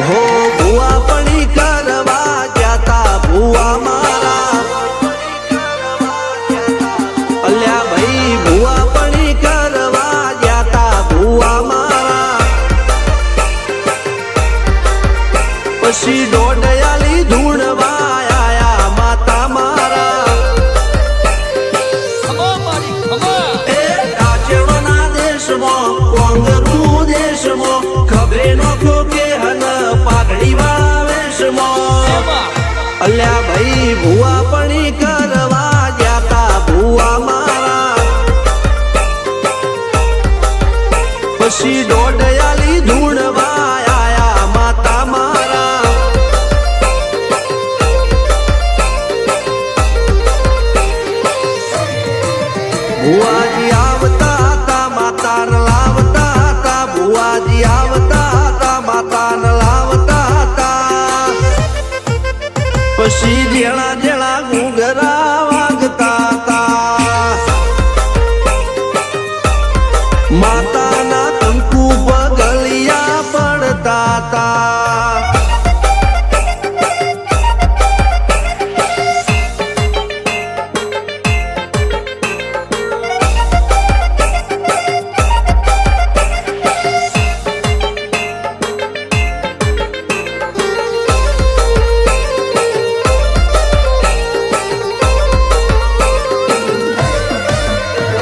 હો ભુવા પડી પછી દોડયાલી ધૂણવા માતા મારા. દેશમાં કોંગરૂ દેશમાં ખબરે નો ખોકે અલ્યા ભાઈ, ભુવા પણી કરવા ગયા તા ભુવા મારા. પછી દોડયાલી ધૂણવા આયા માતા મારા. ભુવાજી આવતા પછી જેણા જેણા ઘૂઘરા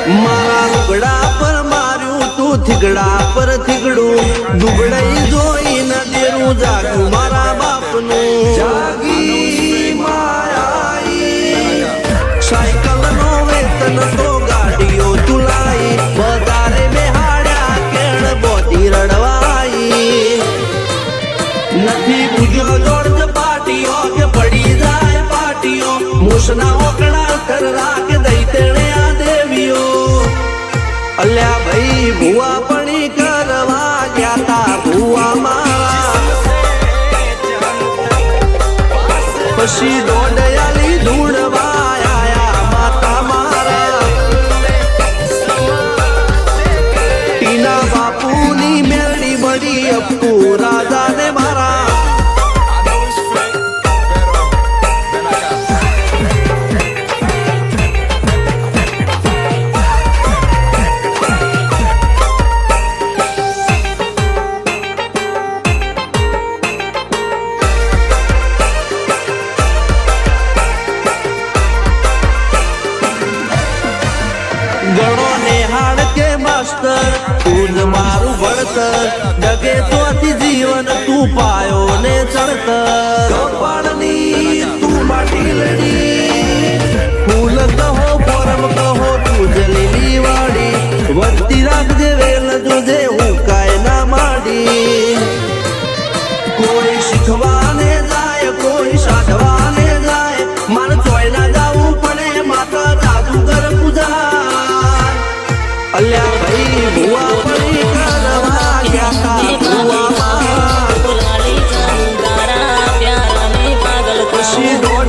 મારા લુગડા પર માર્યું તું થીગડા પર થીગડું. દુગડાઈ ન દેરું જાગું મારા બાપનું. જાગી મારાઈ સાયકલ નો વેતન તો ગાડીઓ તુલાઈ વધારે બેહાડ્યા કેળ બોધી રડવાઈ. નથી પૂજ્યો જોડ પાટીઓ કે પડી જાય પાટીઓ. મૂસના અલ્યા ભુવા પણી કરવા જાતા ભુવા મારા પછી દોડયાલી જગે તોથી જીવન તું પાયો ને ચણતર જાય, કોઈ સાધવાને જાવું પડે માત્ર જાદુગર પૂજા અલ્યા ભાઈ, ભૂવા ભાઈ કાનવા ખુશી દો